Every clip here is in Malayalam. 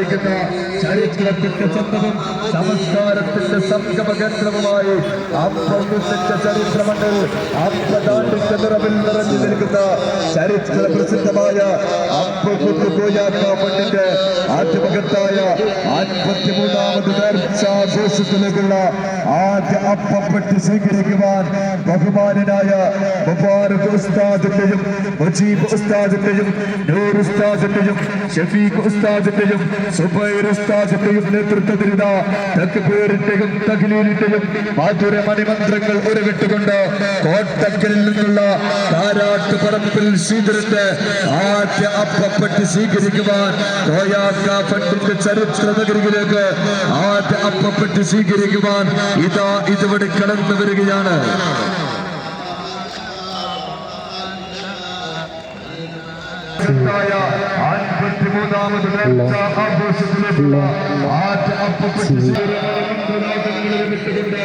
സമ്മാനിക്കുന്ന ചരിത്രത്തിന്റെ സ്വന്തവും സംസ്കാരത്തിന്റെ സംഗമ കേന്ദ്രവുമായി അപ്രസിദ്ധ ചരിത്രമുണ്ട് അമ്പതാണ്ടിന്റെ നിറവിൽ നിറഞ്ഞു നിൽക്കുന്ന ചരിത്ര പ്രസിദ്ധമായ മണ്ണിന്റെ ആദ്യമകത്തായ അൻപത്തിമൂന്നാമത് നേർച്ചാഘോഷത്തിലേക്കുള്ള ആദ്യ അപ്പപ്പെട്ട് സ്വീകരിക്കുവാൻ ബഹുമാനായ ഉസ്താദിന്റെയും മുജീബ് നൂർ ഉസ്താദിന്റെയും ഷഫീഖ് ഉസ്താദിന്റെയും ഉസ്താദിന്റെയും നേതൃത്വത്തിലിതാ തക്ബീറിന്റെയും തഗ്ലീലിന്റെയും മാധുര മണിമന്ത്രങ്ങൾ ഉരുവിട്ടുകൊണ്ട് കോട്ടക്കലിൽ നിന്നുള്ള കാരാട്ട് പറമ്പിൽ ശ്രീധരന്റെ ആദ്യ അപ്പപ്പെട്ട് സ്വീകരിക്കുവാൻ കോയാക്കാപ്പെട്ടിന്റെ ചരിത്ര നഗരിയിലേക്ക് ആദ്യ അപ്പപ്പെട്ട് സ്വീകരിക്കുവാൻ ഇതാ ഇതുവഴി കടന്നു വരികയാണ്. അൻപത്തിമൂന്നാമത് നേർച്ച ആഘോഷത്തിലേക്കുള്ള ആദ്യ അപ്പപ്പെട്ട് വിട്ടുകൊണ്ട്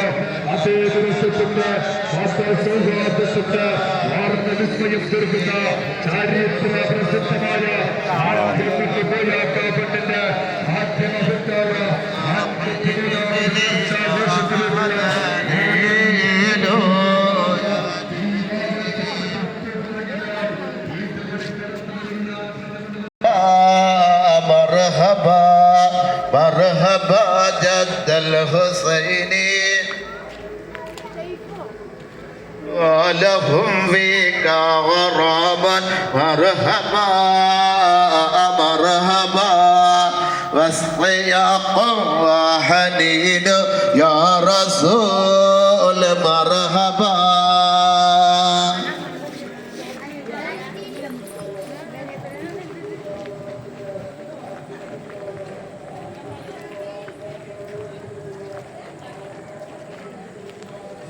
അതേ ദിവസത്തിന്റെ സൗഹാർദ്ദത്തിന്റെ വാർത്ത വിസ്മയം തീർക്കുന്ന ചാരിത്ര مرحبا جد الحسين. ولهم فيك غرابا. مرحبا مرحبا. واصطياق وحنين يا رسول.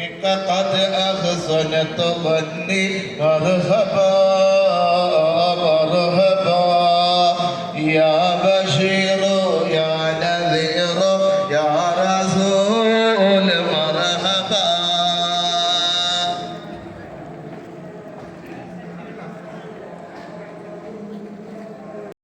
إنك قد أحسنت ظني مرحبا مرحبا يا